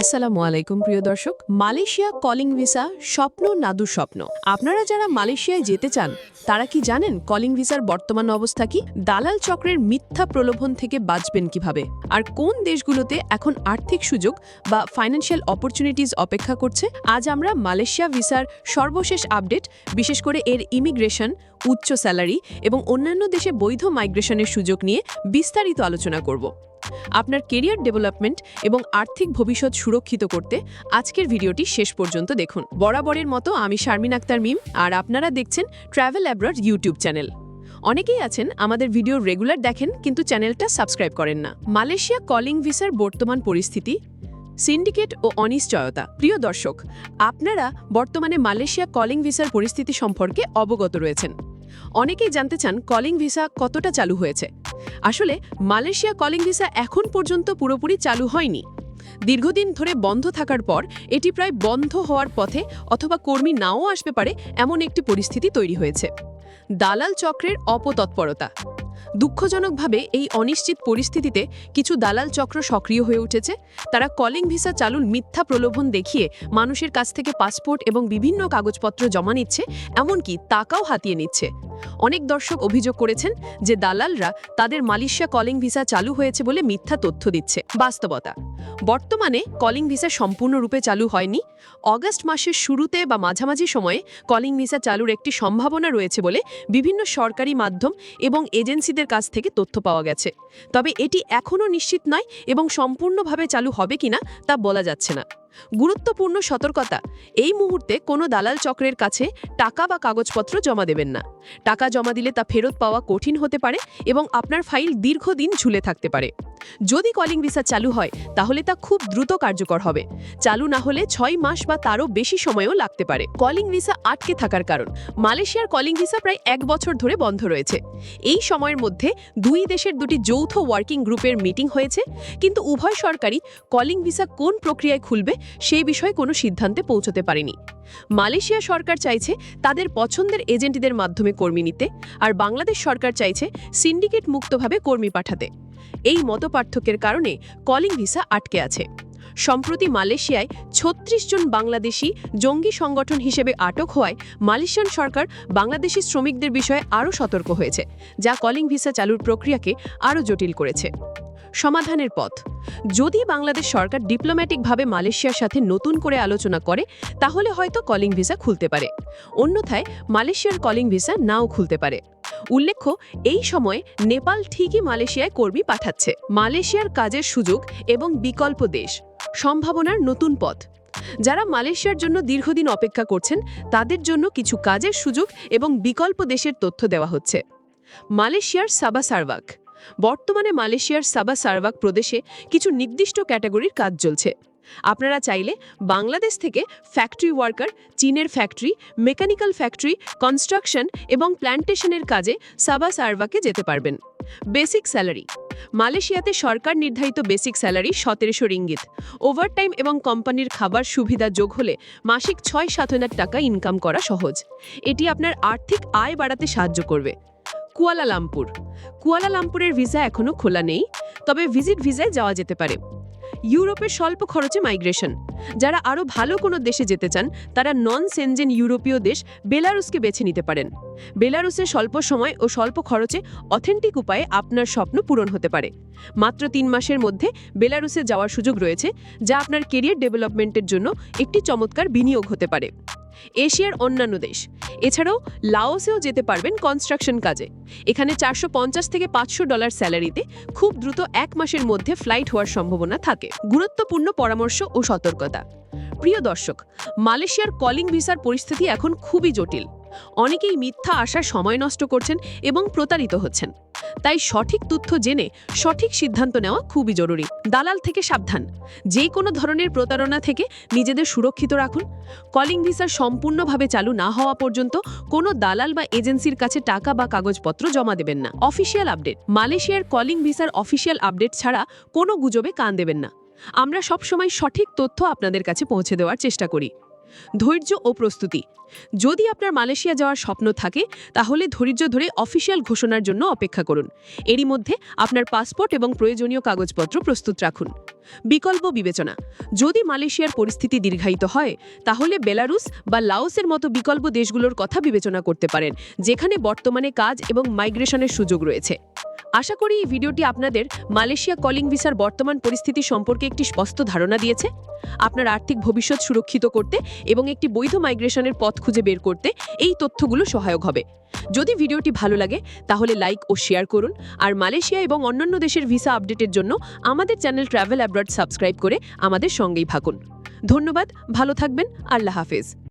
আসসালামু আলাইকুম, প্রিয় দর্শক। মালয়েশিয়া কলিং ভিসা স্বপ্ন না দুঃস্বপ্ন আপনারা যারা মালয়েশিয়ায় যেতে চান, তারা কি জানেন কলিং ভিসার বর্তমান অবস্থা কি? দালাল চক্রের মিথ্যা প্রলোভন থেকে বাঁচবেন কীভাবে? আর কোন দেশগুলোতে এখন আর্থিক সুযোগ বা ফাইন্যান্সিয়াল অপরচুনিটিজ অপেক্ষা করছে? আজ আমরা মালয়েশিয়া ভিসার সর্বশেষ আপডেট, বিশেষ করে এর ইমিগ্রেশন উচ্চ স্যালারি এবং অন্যান্য দেশে বৈধ মাইগ্রেশনের সুযোগ নিয়ে বিস্তারিত আলোচনা করব। আপনার কেরিয়ার ডেভেলপমেন্ট এবং আর্থিক ভবিষ্যৎ সুরক্ষিত করতে আজকের ভিডিওটি শেষ পর্যন্ত দেখুন। বরাবরের মতো আমি শারমিন আক্তার মিম, আর আপনারা দেখছেন ট্রাভেল অ্যাব্রড ইউটিউব চ্যানেল অনেকেই আছেন, আমাদের ভিডিও রেগুলার দেখেন, কিন্তু চ্যানেলটা সাবস্ক্রাইব করেন না। মালয়েশিয়া কলিং ভিসার বর্তমান পরিস্থিতি সিন্ডিকেট ও অনিশ্চয়তা। প্রিয় দর্শক, আপনারা বর্তমানে মালয়েশিয়া কলিং ভিসার পরিস্থিতি সম্পর্কে অবগত রয়েছেন। অনেকেই জানতে চান কলিং ভিসা কতটা চালু হয়েছে। আসলে, মালয়েশিয়া কলিং ভিসা এখন পর্যন্ত পুরোপুরি চালু হয়নি। দীর্ঘদিন ধরে বন্ধ থাকার পর এটি প্রায় বন্ধ হওয়ার পথে অথবা কর্মী নাও আসবে পারে এমন একটি পরিস্থিতি তৈরি হয়েছে। দালাল চক্রের অপতৎপরতা। দুঃখজনকভাবে এই অনিশ্চিত পরিস্থিতিতে কিছু দালাল চক্র সক্রিয় হয়ে উঠেছে। তারা কলিং ভিসা চালুর মিথ্যা প্রলোভন দেখিয়ে মানুষের কাছ থেকে পাসপোর্ট এবং বিভিন্ন কাগজপত্র জমা নিচ্ছে, এমনকি টাকাও হাতিয়ে নিচ্ছে। অনেক দর্শক অভিযোগ করেছেন যে দালালরা তাদের মালয়েশিয়া কলিং ভিসা চালু হয়েছে বলে মিথ্যা তথ্য দিচ্ছে। বাস্তবতা। বর্তমানে কলিং ভিসা সম্পূর্ণরূপে চালু হয়নি। অগস্ট মাসের শুরুতে বা মাঝামাঝি সময়ে কলিং ভিসা চালুর একটি সম্ভাবনা রয়েছে বলে বিভিন্ন সরকারি মাধ্যম এবং এজেন্সিদের কাছ থেকে তথ্য পাওয়া গেছে। তবে এটি এখনও নিশ্চিত নয় এবং সম্পূর্ণভাবে চালু হবে কিনা তা বলা যাচ্ছে না। গুরুত্বপূর্ণ সতর্কতা, এই মুহূর্তে কোনো দালাল চক্রের কাছে টাকা বা কাগজপত্র জমা দেবেন না। টাকা জমা দিলে তা ফেরত পাওয়া কঠিন হতে পারে এবং আপনার ফাইল দীর্ঘদিন ঝুলে থাকতে পারে। যদি কলিং ভিসা চালু হয়, তাহলে তা খুব দ্রুত কার্যকর হবে। চালু না হলে ছয় মাস বা তারও বেশি সময়ও লাগতে পারে। কলিং ভিসা আটকে থাকার কারণ, মালয়েশিয়ার কলিং ভিসা প্রায় এক বছর ধরে বন্ধ রয়েছে। এই সময়ের মধ্যে দুই দেশের দুটি যৌথ ওয়ার্কিং গ্রুপের মিটিং হয়েছে, কিন্তু উভয় সরকারই কলিং ভিসা কোন প্রক্রিয়ায় খুলবে সেই বিষয়ে কোনো সিদ্ধান্তে পৌঁছতে পারেনি। মালয়েশিয়া সরকার চাইছে তাদের পছন্দের এজেন্টদের মাধ্যমে কর্মী নিতে, আর বাংলাদেশ সরকার চাইছে সিন্ডিকেট মুক্তভাবে কর্মী পাঠাতে। এই মতপার্থক্যের কারণে কলিং ভিসা আটকে আছে। সম্প্রতি মালয়েশিয়ায় ছত্রিশ জন বাংলাদেশি জঙ্গি সংগঠন হিসেবে আটক হওয়ায় মালয়েশিয়ান সরকার বাংলাদেশি শ্রমিকদের বিষয়ে আরও সতর্ক হয়েছে, যা কলিং ভিসা চালুর প্রক্রিয়াকে আরও জটিল করেছে। সমাধানের পথ। যদি বাংলাদেশ সরকার ডিপ্লোম্যাটিকভাবে মালয়েশিয়ার সাথে নতুন করে আলোচনা করে, তাহলে হয়তো কলিং ভিসা খুলতে পারে। অন্যথায়, মালয়েশিয়ার কলিং ভিসা নাও খুলতে পারে। উল্লেখ্য, এই সময় নেপাল ঠিকই মালয়েশিয়ায় কর্মী পাঠাচ্ছে। মালয়েশিয়ার কাজের সুযোগ এবং বিকল্প দেশ। সম্ভাবনার নতুন পথ। যারা মালয়েশিয়ার জন্য দীর্ঘদিন অপেক্ষা করছেন, তাদের জন্য কিছু কাজের সুযোগ এবং বিকল্প দেশের তথ্য দেওয়া হচ্ছে। মালয়েশিয়ার সাবা সারওয়াক বর্তমানে মালয়েশিয়ার সাবা সারওয়াক প্রদেশে কিছু নির্দিষ্ট ক্যাটাগরির কাজ চলছে। আপনারা চাইলে বাংলাদেশ থেকে ফ্যাক্টরি ওয়ার্কার চীনের ফ্যাক্টরি মেকানিক্যাল ফ্যাক্টরি কনস্ট্রাকশন এবং প্ল্যান্টেশনের কাজে সাবা সারওয়াকে যেতে পারবেন। বেসিক স্যালারি মালয়েশিয়াতে সরকার নির্ধারিত বেসিক স্যালারি সতেরোশো রিঙ্গিত। ওভারটাইম এবং কোম্পানির খাবার সুবিধা যোগ হলে মাসিক ছয় সাত টাকা ইনকাম করা সহজ। এটি আপনার আর্থিক আয় বাড়াতে সাহায্য করবে। কুয়ালালামপুর। কুয়ালালামপুরের ভিসা এখনও খোলা নেই, তবে ভিজিট ভিসায় যাওয়া যেতে পারে। ইউরোপের স্বল্প খরচে মাইগ্রেশন। যারা আরও ভালো কোনো দেশে যেতে চান, তারা নন সেনজেন ইউরোপীয় দেশ বেলারুসকে বেছে নিতে পারেন। বেলারুসে স্বল্প সময় ও স্বল্প খরচে অথেন্টিক উপায়ে আপনার স্বপ্ন পূরণ হতে পারে। মাত্র তিন মাসের মধ্যে বেলারুসে যাওয়ার সুযোগ রয়েছে, যা আপনার কেরিয়ার ডেভেলপমেন্টের জন্য একটি চমৎকার বিনিয়োগ হতে পারে। এশিয়ার অন্যান্য দেশ, এছাড়াও লাওসেও যেতে পারবেন কনস্ট্রাকশন কাজে। এখানে চারশো পঞ্চাশ থেকে পাঁচশো ডলার স্যালারিতে খুব দ্রুত এক মাসের মধ্যে ফ্লাইট হওয়ার সম্ভাবনা থাকে। গুরুত্বপূর্ণ পরামর্শ ও সতর্কতা। প্রিয় দর্শক, মালয়েশিয়ার কলিং ভিসার পরিস্থিতি এখন খুবই জটিল। অনেকেই মিথ্যা আসার সময় নষ্ট করছেন এবং প্রতারিত হচ্ছেন। তাই সঠিক তথ্য জেনে সঠিক সিদ্ধান্ত নেওয়া খুবই জরুরি। দালাল থেকে সাবধান। যে কোনো ধরনের প্রতারণা থেকে নিজেদের সুরক্ষিত রাখুন। কলিং ভিসা সম্পূর্ণভাবে চালু না হওয়া পর্যন্ত কোনো দালাল বা এজেন্সির কাছে টাকা বা কাগজপত্র জমা দেবেন না। Official update. মালয়েশিয়ার কলিং ভিসার অফিসিয়াল আপডেট ছাড়া কোনো গুজবে কান দেবেন না। আমরা সবসময় সঠিক তথ্য আপনাদের কাছে পৌঁছে দেওয়ার চেষ্টা করি। ধৈর্য ও প্রস্তুতি। যদি আপনার মালয়েশিয়া যাওয়ার স্বপ্ন থাকে, তাহলে ধৈর্য ধরে অফিসিয়াল ঘোষণার জন্য অপেক্ষা করুন। এরই মধ্যে আপনার পাসপোর্ট এবং প্রয়োজনীয় কাগজপত্র প্রস্তুত রাখুন। বিকল্প বিবেচনা। যদি মালয়েশিয়ার পরিস্থিতি দীর্ঘায়িত হয়, তাহলে বেলারুস বা লাওসের মতো বিকল্প দেশগুলোর কথা বিবেচনা করতে পারেন, যেখানে বর্তমানে কাজ এবং মাইগ্রেশনের সুযোগ রয়েছে। আশা করি এই ভিডিওটি আপনাদের মালয়েশিয়া কলিং ভিসার বর্তমান পরিস্থিতি সম্পর্কে একটি স্পষ্ট ধারণা দিয়েছে। আপনার আর্থিক ভবিষ্যৎ সুরক্ষিত করতে এবং একটি বৈধ মাইগ্রেশনের পথ খুঁজে বের করতে এই তথ্যগুলো সহায়ক হবে। যদি ভিডিওটি ভালো লাগে, তাহলে লাইক ও শেয়ার করুন আর মালয়েশিয়া এবং অন্যান্য দেশের ভিসা আপডেটের জন্য আমাদের চ্যানেল ট্রাভেল অ্যাব্রড সাবস্ক্রাইব করে আমাদের সঙ্গেই থাকুন। ধন্যবাদ, ভালো থাকবেন, আল্লাহ হাফেজ।